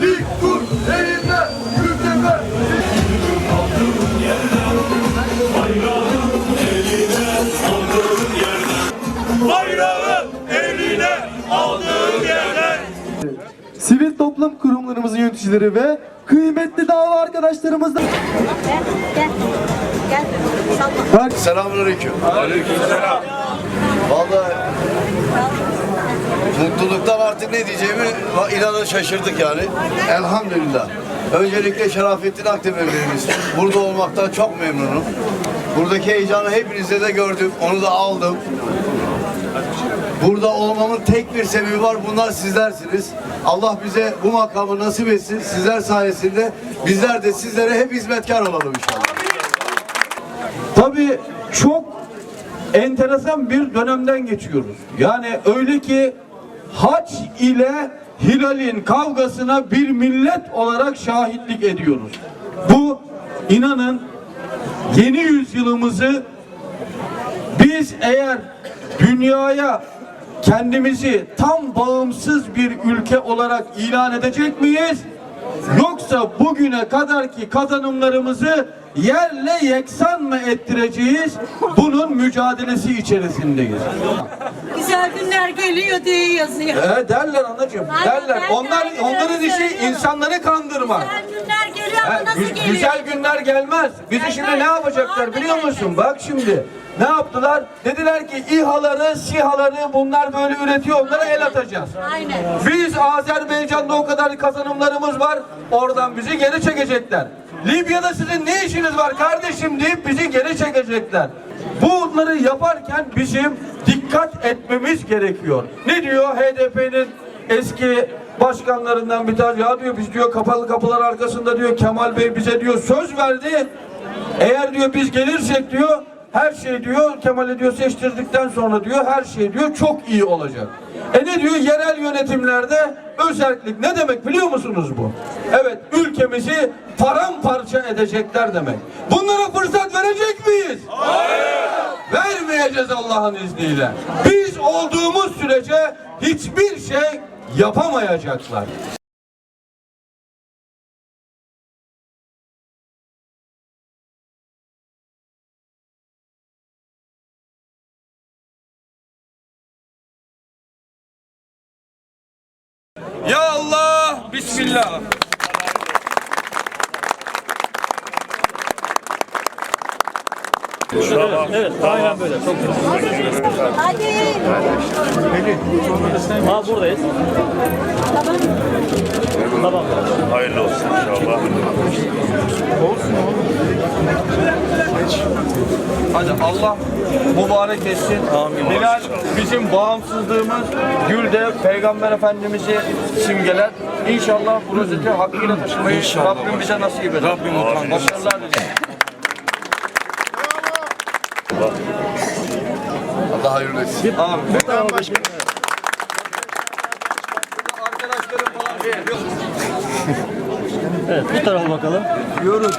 dik dur, eğilme, gülteme. Bayrağı eline aldığın yerden Sivil toplum kurumlarımızın yöneticileri ve kıymetli dava arkadaşlarımız da... Gel, gel. Salla. Selamünaleyküm. Aleykümselam. Vallahi mutluluktan artık ne diyeceğimi inanın şaşırdık yani. Elhamdülillah. Öncelikle Şerafettin Akdemir'imiz. Burada olmaktan çok memnunum. Buradaki heyecanı hepinizde de gördüm. Onu da aldım. Burada olmamın tek bir sebebi var. Bunlar sizlersiniz. Allah bize bu makamı nasip etsin. Sizler sayesinde bizler de sizlere hep hizmetkar olalım inşallah. Tabii çok enteresan bir dönemden geçiyoruz. Yani öyle ki haç ile hilalin kavgasına bir millet olarak şahitlik ediyoruz. Bu inanın yeni yüzyılımızı biz eğer dünyaya kendimizi tam bağımsız bir ülke olarak ilan edecek miyiz? Yoksa bugüne kadarki kazanımlarımızı yerle yeksan mı ettireceğiz? Bunun mücadelesi içerisindeyiz. Güzel günler geliyor diye yazıyor. E, derler anacığım, Aynen, derler. ben de Onlar aynı onların işi söylüyorum. insanları kandırmak. Güzel günler geliyor ama Ha, nasıl gü- geliyor? güzel günler gelmez. Bizi şimdi ne yapacaklar Aynen biliyor öyle. musun? Bak şimdi ne yaptılar? Dediler ki İHA'ları, SİHA'ları bunlar böyle üretiyor onlara el atacağız. Aynen. Biz Azerbaycan'da o kadar kazanımlarımız var. Oradan bizi geri çekecekler. Libya'da sizin ne işiniz var kardeşim deyip bizi geri çekecekler. Bunları yaparken bizim dikkat etmemiz gerekiyor. Ne diyor HDP'nin eski başkanlarından bir tanesi ya diyor biz diyor kapalı kapılar arkasında diyor Kemal Bey bize diyor söz verdi. Eğer diyor biz gelirsek diyor her şey diyor Kemal'i diyor seçtirdikten sonra diyor her şey diyor çok iyi olacak. E ne diyor yerel yönetimlerde özellik ne demek biliyor musunuz bu? Evet ülkemizi paramparça edecekler demek. Bunlara fırsat verecek miyiz? Hayır. Vermeyeceğiz Allah'ın izniyle. Biz olduğumuz sürece hiçbir şey yapamayacaklar. Ya Allah, Bismillah. Hadi. Ha buradayız. Tamam. Hayırlı olsun inşallah. Hadi Allah mübarek etsin. Amin. Hilal bizim bağımsızlığımız, gül de Peygamber Efendimiz'i simgeler. İnşallah bu rozeti hakkıyla taşımayı İnşallah. Rabbim bize nasip eder. Rabbim. Başarılar dilerim. Allah hayırlı etsin. Abi. Arkadaşlarım falan şey. Evet bu tarafa bakalım. Diyoruz.